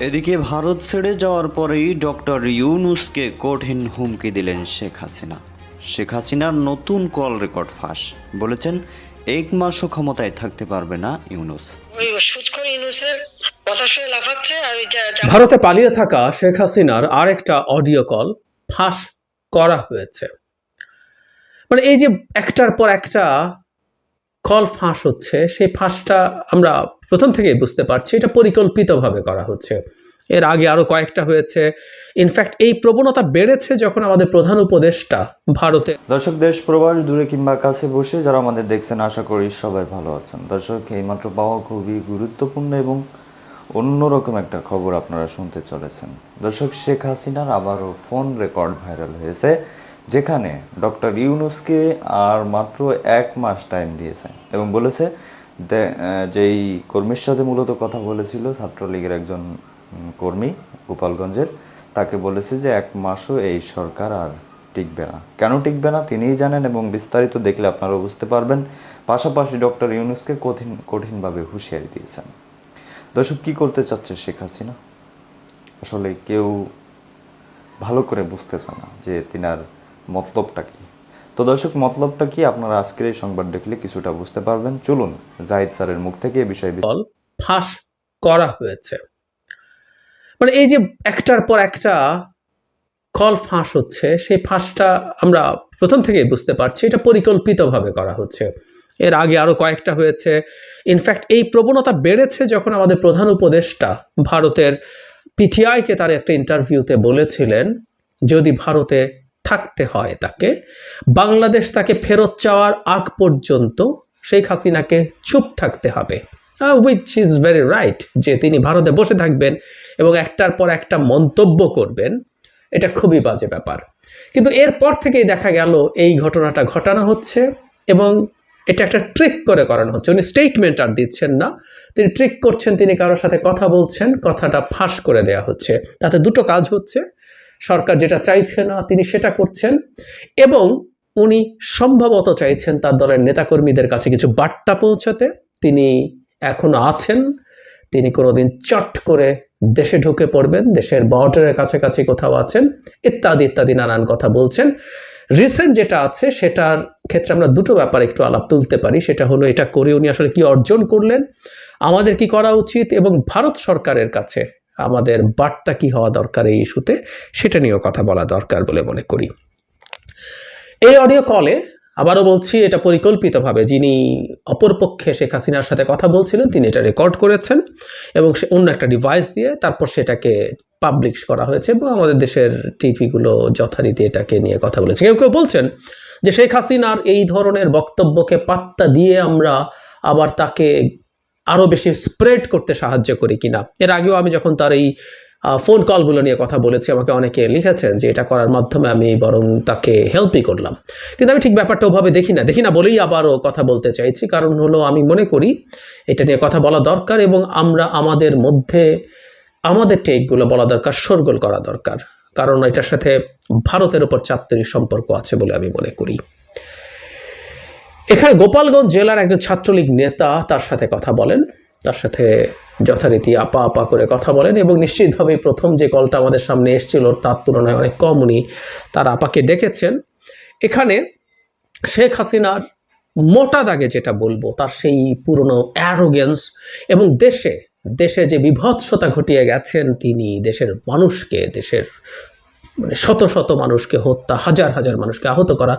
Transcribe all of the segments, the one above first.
এদিকে ভারত ছেড়ে যাওয়ার পরেই ডক্টর ইউনুসকে কঠিন হুমকি দিলেন শেখ হাসিনা। শেখ হাসিনার নতুন কল রেকর্ড ফাঁস বলেছেন এক মাসও ক্ষমতায় থাকতে পারবে না ইউনুস। ভারতে পালিয়ে থাকা শেখ হাসিনার আরেকটা অডিও কল ফাঁস করা হয়েছে। মানে এই যে একটার পর একটা কল ফাঁস হচ্ছে সেই ফাঁসটা আমরা প্রথম থেকেই বুঝতে পারছি এটা পরিকল্পিতভাবে করা হচ্ছে। এর আগে আরও কয়েকটা হয়েছে। ইনফ্যাক্ট এই প্রবণতা বেড়েছে যখন আমাদের প্রধান উপদেষ্টা ভারতে দর্শক, দেশ প্রবাস দূরে কিংবা কাছে বসে যারা আমাদের দেখছেন, আশা করি সবাই ভালো আছেন। দর্শক, এইমাত্র পাওয়া খুবই গুরুত্বপূর্ণ এবং অন্যরকম একটা খবর আপনারা শুনতে চলেছেন। দর্শক, শেখ হাসিনার আবারও ফোন রেকর্ড ভাইরাল হয়েছে, যেখানে ডক্টর ইউনুসকে আর মাত্র এক মাস টাইম দিয়েছে এবং বলেছে যেই কর্মীর সাথে মূলত কথা বলেছিল ছাত্রলীগের একজন কর্মী গোপালগঞ্জের, তাকে বলেছে যে এক মাসও এই সরকার আর টিকবে না। কেন টিকবে না তিনিই জানেন এবং বিস্তারিত দেখলে আপনারা বুঝতে পারবেন। পাশাপাশি ডক্টর ইউনুসকে কঠিন, কঠিনভাবে হুঁশিয়ারি দিয়েছেন। দর্শক, কী করতে চাচ্ছে শেখ হাসিনা? আসলে কেউ ভালো করে বুঝতেছে না যে তিনার মতলবটা কি। তো দর্শক, মতলবটা কি? আপনারা আজকের এই সংবাদ দেখলে কিছুটা বুঝতে পারবেন। চলুন, জাহিদ স্যারের মুখ থেকে এই বিষয়ে ফাঁস করা হয়েছে। মানে এই যে একটার পর একটা কল ফাঁস হচ্ছে, সেই ফাঁসটা আমরা প্রথম থেকেই বুঝতে পারছি। এটা পরিকল্পিতভাবে করা হচ্ছে। এর আগে আরও কয়েকটা হয়েছে। ইনফ্যাক্ট এই প্রবণতা বেড়েছে যখন আমাদের প্রধান উপদেষ্টা ভারতের পিটিআইকে তার একটা ইন্টারভিউতে বলেছিলেন, যদি ভারতে থাকতে হয় তাকে। বাংলাদেশ তাকে ফেরত চাওয়ার আগ পর্যন্ত শেখ হাসিনাকে চুপ থাকতে হবে। উইচ ইজ ভেরি রাইট যে তিনি ভারতে বসে থাকবেন এবং একটার পর একটা মন্তব্য করবেন। এটা খুবই বাজে ব্যাপার। কিন্তু এরপর থেকেই দেখা গেল এই ঘটনাটা ঘটানো হচ্ছে এবং এটা একটা ট্রিক করে করানো হচ্ছে। উনি স্টেটমেন্ট আর দিচ্ছেন না। তিনি ট্রিক করছেন, তিনি কারোর সাথে কথা বলছেন, কথাটা ফাঁস করে দেয়া হচ্ছে। তাতে দুটো কাজ হচ্ছে। সরকার যেটা চাইছে না, তিনি সেটা করছেন এবং উনি সম্ভবত চাইছেন তার দলের নেতাকর্মীদের কাছে কিছু বার্তা পৌঁছাতে। তিনি এখনও আছেন, তিনি কোনোদিন চট করে দেশে ঢুকে পড়বেন, দেশের বর্ডারের কাছাকাছি কোথাও আছেন, ইত্যাদি ইত্যাদি নানান কথা বলছেন। রিসেন্ট যেটা আছে, সেটার ক্ষেত্রে আমরা দুটো ব্যাপার একটু আলাপ তুলতে পারি। সেটা হলো, এটা করে উনি আসলে কি অর্জন করলেন, আমাদের কি করা উচিত এবং ভারত সরকারের কাছে আমাদের বার্তা কি হওয়া দরকার এই ইস্যুতে, সেটা নিয়েও কথা বলা দরকার বলে মনে করি। এই অডিও কলে আবারও বলছি, এটা পরিকল্পিতভাবে যিনি অপরপক্ষে শেখ হাসিনার সাথে কথা বলছিলেন, তিনি এটা রেকর্ড করেছেন এবং সে অন্য একটা ডিভাইস দিয়ে তারপর সেটাকে পাবলিশ করা হয়েছে এবং আমাদের দেশের টিভিগুলো যথারীতি এটাকে নিয়ে কথা বলেছে। কেউ কেউ বলছেন যে শেখ হাসিনার এই ধরনের বক্তব্যকে পাত্তা দিয়ে আমরা আবার তাকে আরও বেশি স্প্রেড করতে সাহায্য করি কিনা। এর আগেও আমি যখন তার এই ফোন কলগুলো নিয়ে কথা বলেছি, আমাকে অনেকে লিখেছেন যে এটা করার মাধ্যমে আমি বরং তাকে হেল্পই করলাম। কিন্তু আমি ঠিক ব্যাপারটা ওভাবে দেখি না। দেখি না বলেই আবারও কথা বলতে চাইছি। কারণ হলো আমি মনে করি এটা নিয়ে কথা বলা দরকার এবং আমরা আমাদের মধ্যে, আমাদের টেকগুলো বলা দরকার শোরগোল করা দরকার। কারণ এটার সাথে ভারতের ওপর চাপ সম্পর্ক আছে বলে আমি মনে করি। এখানে গোপালগঞ্জ জেলার একজন ছাত্রলীগ নেতা তার সাথে কথা বলেন। তার সাথে যথারীতি আপা আপা করে কথা বলেন এবং নিশ্চিতভাবেই প্রথম যে কলটা আমাদের সামনে এসেছিল তার তুলনায় অনেক কম উনি তার আপাকে ডেকেছেন। এখানে শেখ হাসিনার মোটা দাগে যেটা বলব, তার সেই পুরনো অ্যারোগেন্স এবং দেশে দেশে যে বিভৎসতা ঘটিয়ে গেছেন তিনি, দেশের মানুষকে, দেশের মানে শত শত মানুষকে হত্যা, হাজার হাজার মানুষকে আহত করা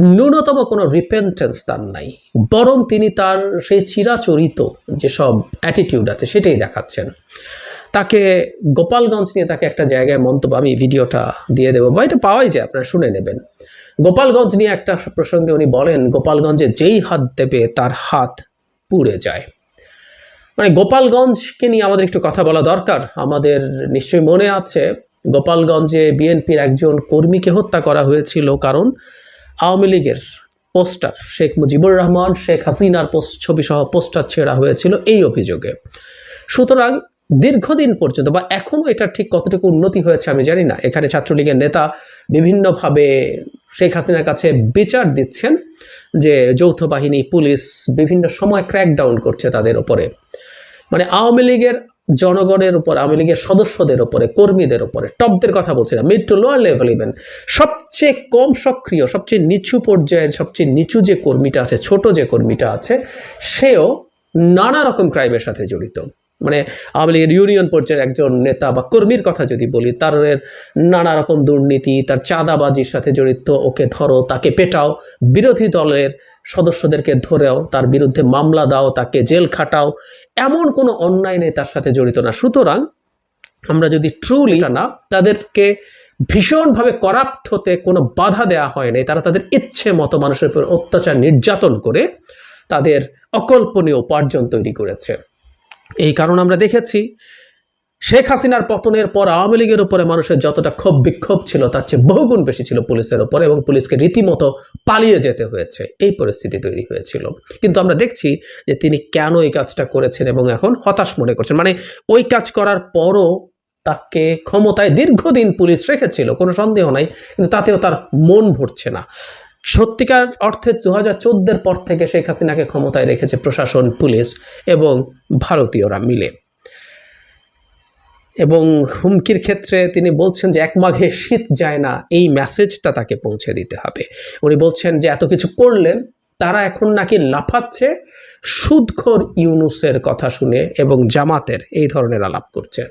ন্যূনতম কোনো রিপেন্টেন্স তার নাই। বরং তিনি তার সেই চিরাচরিত যেসব অ্যাটিটিউড আছে সেটাই দেখাচ্ছেন। তাকে গোপালগঞ্জ নিয়ে তাকে একটা জায়গায় মন্তব্য, আমি ভিডিওটা দিয়ে দেবো বা এটা পাওয়াই যায়, আপনারা শুনে নেবেন। গোপালগঞ্জ নিয়ে একটা প্রসঙ্গে উনি বলেন, গোপালগঞ্জে যেই হাত দেবে তার হাত পুড়ে যায়। মানে গোপালগঞ্জকে নিয়ে আমাদের একটু কথা বলা দরকার। আমাদের নিশ্চয়ই মনে আছে গোপালগঞ্জে বিএনপির একজন কর্মীকে হত্যা করা হয়েছিল কারণ আওয়ামী লীগের পোস্টার শেখ মুজিবুর রহমান, শেখ হাসিনার পোস্ট ছবি সহ পোস্টার ছেঁড়া হয়েছিল এই অভিযোগে। সুতরাং দীর্ঘদিন পর্যন্ত বা এখনও এটা ঠিক কতটুকু উন্নতি হয়েছে আমি জানি না। এখানে ছাত্রলীগের নেতা বিভিন্নভাবে শেখ হাসিনার কাছে বিচার দিচ্ছেন যে যৌথ বাহিনী, পুলিশ বিভিন্ন সময় ক্র্যাকডাউন করছে তাদের ওপরে মানে আওয়ামী লীগের জনগণের উপর, আওয়ামী লীগের সদস্যদের উপরে, কর্মীদের উপরে, টপদের কথা বলছি না mid to lower level even সবচেয়ে কম সক্রিয়, সবচেয়ে নিচু পর্যায়ের, সবচেয়ে নিচু যে কর্মীটা আছে, ছোট যে কর্মীটা আছে, সেও নানা রকম ক্রাইমের সাথে জড়িত। মানে আওয়ামী লীগের ইউনিয়ন পর্যায়ের একজন নেতা বা কর্মীর কথা যদি বলি, তার নানা রকম দুর্নীতি, তার চাঁদাবাজির সাথে জড়িত, ওকে ধরো, তাকে পেটাও, বিরোধী দলের সদস্যদেরকে ধরেও তার বিরুদ্ধে মামলা দাও, তাকে জেল খাটাও, এমন কোনো অন্যায় নেই তার সাথে জড়িত না। সুতরাং আমরা যদি ট্রুলি না, তাদেরকে ভীষণভাবে করাপ্ট হতে কোনো বাধা দেওয়া হয়নি তারা তাদের ইচ্ছে মতো মানুষের উপর অত্যাচার নির্যাতন করে তাদের অকল্পনীয় উপার্জন তৈরি করেছে। এই কারণ আমরা দেখেছি শেখ হাসিনার পতনের পর আওয়ামী লীগের উপরে মানুষের যতটা ক্ষোভ, বিক্ষোভ ছিল, তার চেয়ে বহুগুণ বেশি ছিল পুলিশের ওপরে এবং পুলিশকে রীতিমতো পালিয়ে যেতে হয়েছে। এই পরিস্থিতি তৈরি হয়েছিল। কিন্তু আমরা দেখছি যে তিনি কেন এই কাজটা করেছেন এবং এখন হতাশ মনে করছেন। মানে ওই কাজ করার পরও তাকে ক্ষমতায় দীর্ঘদিন পুলিশ রেখেছিল, কোনো সন্দেহ নাই, কিন্তু তাতেও তার মন ভরছে না। সত্যিকার অর্থে দু হাজার পর থেকে শেখ হাসিনাকে ক্ষমতায় রেখেছে প্রশাসন, পুলিশ এবং ভারতীয়রা মিলে। এবং হুমকির ক্ষেত্রে তিনি বলছেন যে এক মাঘে শীত যায় না, এই মেসেজটা তাকে পৌঁছে দিতে হবে। উনি বলছেন যে এত কিছু করলেন, তারা এখন নাকি লাফাচ্ছে। সুদখোর ইউনুসের কথা শুনে এবং জামাতের এই ধরনের আলাপ করছে।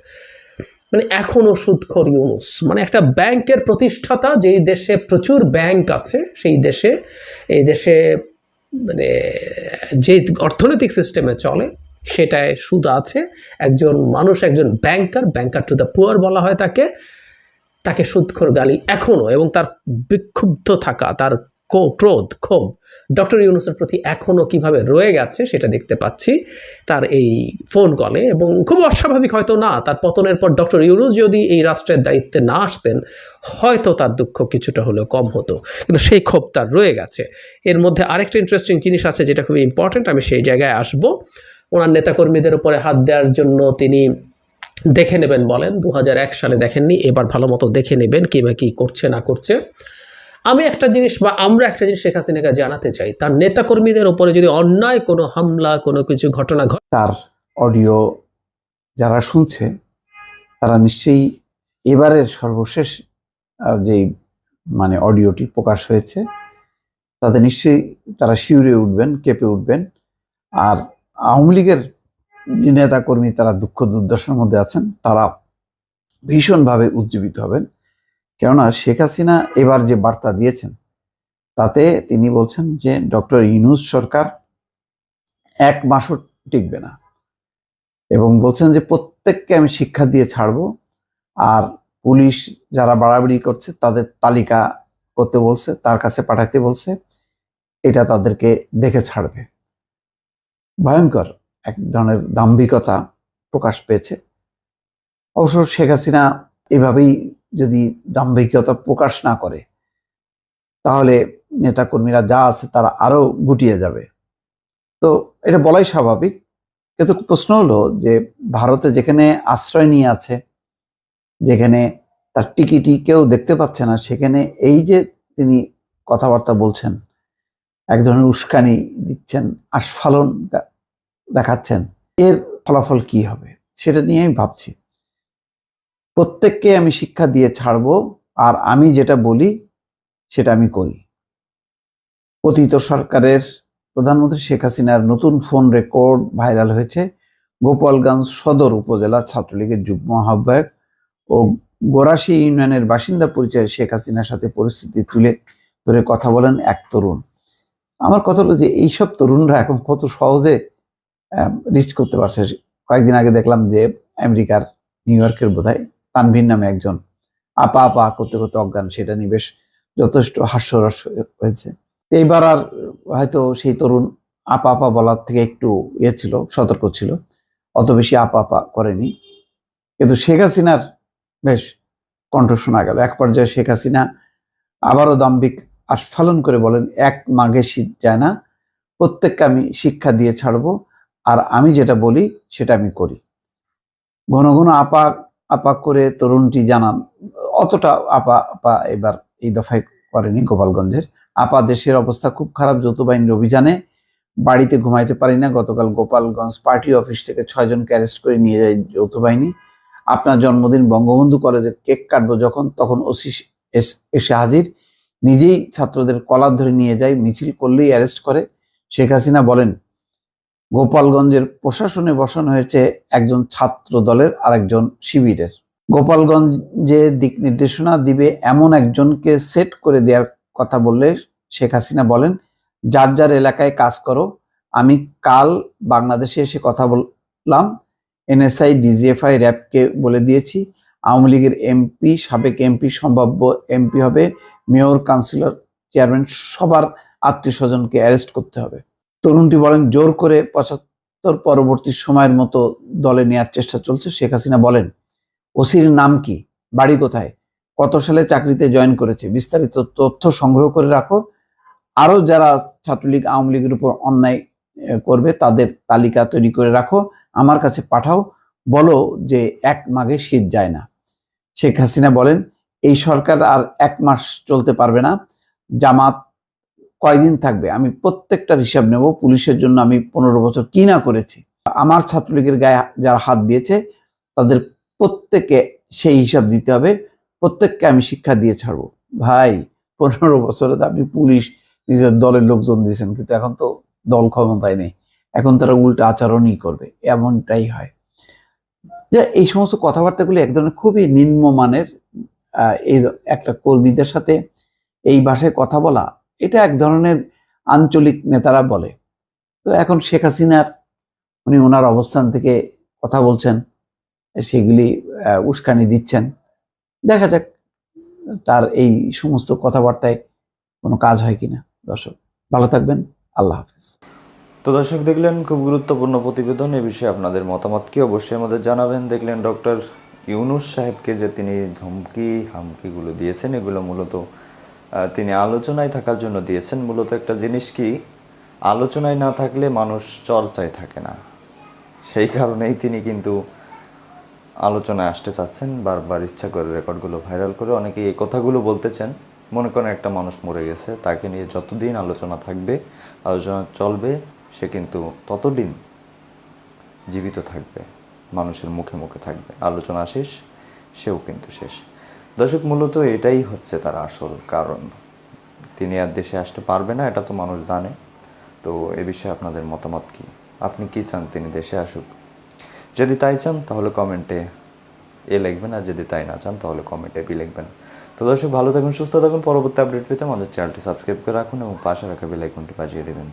মানে এখনও সুদখোর ইউনুস মানে একটা ব্যাংকের প্রতিষ্ঠাতা, যেই দেশে প্রচুর ব্যাংক আছে, সেই দেশে, এই দেশে মানে যে অর্থনৈতিক সিস্টেমে চলে সেটায় সুদ আছে। একজন মানুষ, একজন banker banker to the poor বলা হয় তাকে। তাকে সুদখোর গালি এখনও এবং তার বিক্ষুব্ধ থাকা, তার কো- ক্রোধ, ক্ষোভ ডক্টর ইউনুসের প্রতি এখনও কীভাবে রয়ে গেছে সেটা দেখতে পাচ্ছি তার এই ফোন কলে এবং খুব অস্বাভাবিক হয়তো না, তার পতনের পর ডক্টর ইউনুস যদি এই রাষ্ট্রের দায়িত্বে না আসতেন, হয়তো তার দুঃখ কিছুটা হলেও কম হতো। কিন্তু সেই ক্ষোভ তার রয়ে গেছে। এর মধ্যে আরেকটা ইন্টারেস্টিং জিনিস আছে যেটা খুবই ইম্পর্ট্যান্ট আমি সেই জায়গায় আসব। ওনার নেতাকর্মীদের উপরে হাত দেওয়ার জন্য তিনি দেখে নেবেন বলেন। দু হাজার এক সালে দেখেননি, এবার ভালো মতো দেখে নেবেন কিংবা কী করছে, না করছে। আমি একটা জিনিস বা আমরা একটা জিনিস শেখ হাসিনাকে জানাতে চাই, তার নেতাকর্মীদের উপরে যদি অন্যায় কোনো হামলা, কোনো কিছু ঘটনা ঘটে তার অডিও যারা শুনছে, তারা নিশ্চয়ই এবারের সর্বশেষ যেই মানে অডিওটি প্রকাশ হয়েছে, তাতে নিশ্চয়ই তারা শিউরে উঠবেন, কেঁপে উঠবেন। আর আওয়ামী লীগের যে নেতাকর্মী তারা দুঃখ দুর্দশার মধ্যে আছেন, তারা ভীষণভাবে উজ্জীবিত হবেন। কেননা শেখ হাসিনা এবার যে বার্তা দিয়েছেন, তাতে তিনি বলছেন যে, ডক্টর ইনুস সরকার এক মাসও টিকবে না। এবং বলছেন যে, প্রত্যেককে আমি শিক্ষা দিয়ে ছাড়বো আর পুলিশ যারা বাড়াবাড়ি করছে তাদের তালিকা করতে বলছে, তার কাছে পাঠাতে বলছে, এটা তাদেরকে দেখে ছাড়বে। ভয়ঙ্কর এক ধরনের দাম্ভিকতা প্রকাশ পেয়েছে। অবশ্য শেখ হাসিনা এভাবেই যদি দাম্ভিকতা প্রকাশ না করে, তাহলে নেতাকর্মীরা যা আছে তারা আরও গুটিয়ে যাবে। তো এটা বলাই স্বাভাবিক। কিন্তু প্রশ্ন হলো যে ভারতে যেখানে আশ্রয় নিয়ে আছে, যেখানে তার টিকিটি কেউ দেখতে পাচ্ছে না, সেখানে এই যে তিনি কথাবার্তা বলছেন এক ধরনের উস্কানি দিচ্ছেন, আস্ফালন দেখাচ্ছেন। এর ফলাফল কি হবে? সেটা নিয়ে আমি ভাবছি। প্রত্যেককে আমি শিক্ষা দিয়ে ছাড়বো, আর আমি যেটা বলি, সেটা আমি করি। অতীত সরকারের প্রধানমন্ত্রী শেখ হাসিনার নতুন ফোন রেকর্ড ভাইরাল হয়েছে। গোপালগঞ্জ সদর উপজেলা ছাত্রলীগের যুগ্ম আহ্বায়ক ও গোরাশি ইউনিয়নের বাসিন্দা পরিচয়ে শেখ হাসিনার সাথে পরিস্থিতি তুলে ধরে কথা বলেন এক তরুণ। আমার কথা হলো যে এইসব তরুণরা এখন কত সহজে রিচ করতে পারছে। কয়েকদিন আগে দেখলাম যে আমেরিকার, নিউ ইয়র্কের বোধহয় তানভীর নামে একজন আপা আপা করতে করতে অজ্ঞান, সেটা নিয়ে বেশ যথেষ্ট হাস্যরস হয়েছে। এইবার আর হয়তো সেই তরুণ আপা আপা বলার থেকে একটু ইয়ে ছিল, সতর্ক ছিল, অত বেশি আপা আপা করেনি। কিন্তু শেখ হাসিনার বেশ কণ্ঠ শোনা গেল। এক পর্যায়ে শেখ হাসিনা আবারও দাম্ভিক আস্ফালন করে বলেন, এক মাঘে শীত যায় না, প্রত্যেককে আমি শিক্ষা দিয়ে ছাড়বো, আর আমি যেটা বলি সেটা আমি করি। ঘন ঘন আপা আপা করে তরুণটি জানান, অতটা আপা আপা এবার এই দফায় করেনি গোপালগঞ্জের। আপা দেশের অবস্থা খুব খারাপ যৌথ বাহিনীর অভিযানে বাড়িতে ঘুমাইতে পারি না। গতকাল গোপালগঞ্জ পার্টি অফিস থেকে ছয়জনকে অ্যারেস্ট করে নিয়ে যায় যৌথ বাহিনী আপনার জন্মদিন বঙ্গবন্ধু কলেজে কেক কাটবো যখন, তখন ওসি এস- এসে হাজির। নিজেই ছাত্রদের কলার ধরে নিয়ে যায়, মিছিল করলেই অ্যারেস্ট করে। শেখ হাসিনা বলেন, গোপালগঞ্জের প্রশাসনে বসানো হয়েছে একজন ছাত্র দলের আর একজন শিবিরের। গোপালগঞ্জে দিক নির্দেশনা দিবে এমন একজনকে সেট করে দেওয়ার কথা বললে শেখ হাসিনা বলেন, যার যার এলাকায় কাজ করো, আমি কাল বাংলাদেশে এসে কথা বললাম, এনএসআই, ডিজিএফআই, র্যাবকে বলে দিয়েছি, আওয়ামী লীগের এমপি, সাবেক এমপি, সম্ভাব্য এমপি হবে মেয়র, কাউন্সিলর, চেয়ারম্যান, সবার আত্মীয় স্বজনকে অ্যারেস্ট করতে হবে। তরুণটি বলেন, জোর করে পঁচাত্তর পরবর্তী সময়ের মতো দলে নেওয়ার চেষ্টা চলছে, শেখ হাসিনা বলেন। ওসির নাম কি? বাড়ি কোথায়? কত সালে চাকরিতে জয়েন করেছে? বিস্তারিত তথ্য সংগ্রহ করে রাখো। আরও যারা ছাত্রলীগ, আওয়ামী লীগের উপর অন্যায় করবে, তাদের তালিকা তৈরি করে রাখো, আমার কাছে পাঠাও, বলো যে এক মাঘে শীত যায় না। শেখ হাসিনা বলেন এই সরকার আর এক মাস চলতে পারবে না। জামাত কয়দিন থাকবে? আমি প্রত্যেকটার হিসাব নেব। পুলিশের জন্য আমি পনেরো বছর কি না করেছি। আমার ছাত্রলীগের গায়ে যারা হাত দিয়েছে, তাদের প্রত্যেকে সেই হিসাব দিতে হবে। প্রত্যেককে আমি শিক্ষা দিয়ে ছাড়বো। ভাই, পনেরো বছরে তো আপনি পুলিশ, নিজের দলের লোকজন দিয়েছেন, কিন্তু এখন তো দল ক্ষমতায় নেই। এখন তারা উল্টো আচরণই করবে। এমনটাই হয়। যে এই সমস্ত কথাবার্তাগুলি এক ধরনের খুবই নিম্নমানের এই একটা কর্মীদের সাথে এই ভাষায় কথা বলা, এটা এক ধরনের আঞ্চলিক নেতারা বলে। তো এখন শেখ হাসিনার, উনি ওনার অবস্থান থেকে কথা বলছেন, সেগুলি উস্কানি দিচ্ছেন। দেখা যাক, তার এই সমস্ত কথাবার্তায় কোনো কাজ হয় কিনা। দর্শক, ভালো থাকবেন, আল্লাহ হাফেজ। তো দর্শক, দেখলেন খুব গুরুত্বপূর্ণ প্রতিবেদন, এ বিষয়ে আপনাদের মতামত কি অবশ্যই আমাদের জানাবেন। দেখলেন ডক্টর ইউনুস সাহেবকে যে তিনি ধমকি, হামকিগুলো দিয়েছেন, এগুলো মূলত তিনি আলোচনায় থাকার জন্য দিয়েছেন। মূলত একটা জিনিস কি, আলোচনায় না থাকলে মানুষ চর্চায় থাকে না। সেই কারণেই তিনি কিন্তু আলোচনায় আসতে চাচ্ছেন, বারবার ইচ্ছা করে রেকর্ডগুলো ভাইরাল করে। অনেকে এই কথাগুলো বলতে চান মনে করেন একটা মানুষ মরে গেছে, তাকে নিয়ে যতদিন আলোচনা থাকবে, আলোচনা চলবে, সে কিন্তু ততদিন জীবিত থাকবে। মানুষের মুখে মুখে থাকবে। আলোচনা শেষ, সেও কিন্তু শেষ। দর্শক, মূলত এটাই হচ্ছে তার আসল কারণ। তিনি আর দেশে আসতে পারবে না, এটা তো মানুষ জানে। তো এ বিষয়ে আপনাদের মতামত কি? আপনি কি চান তিনি দেশে আসুক? যদি তাই চান, তাহলে কমেন্টে এ লিখবেন, আর যদি তাই না চান, তাহলে কমেন্টে বি লিখবেন। তো দর্শক, ভালো থাকুন, সুস্থ থাকুন। পরবর্তী আপডেট পেতে আমাদের চ্যানেলটি সাবস্ক্রাইব করে রাখুন এবং পাশে রাখা বেল আইকনটি বাজিয়ে দেবেন।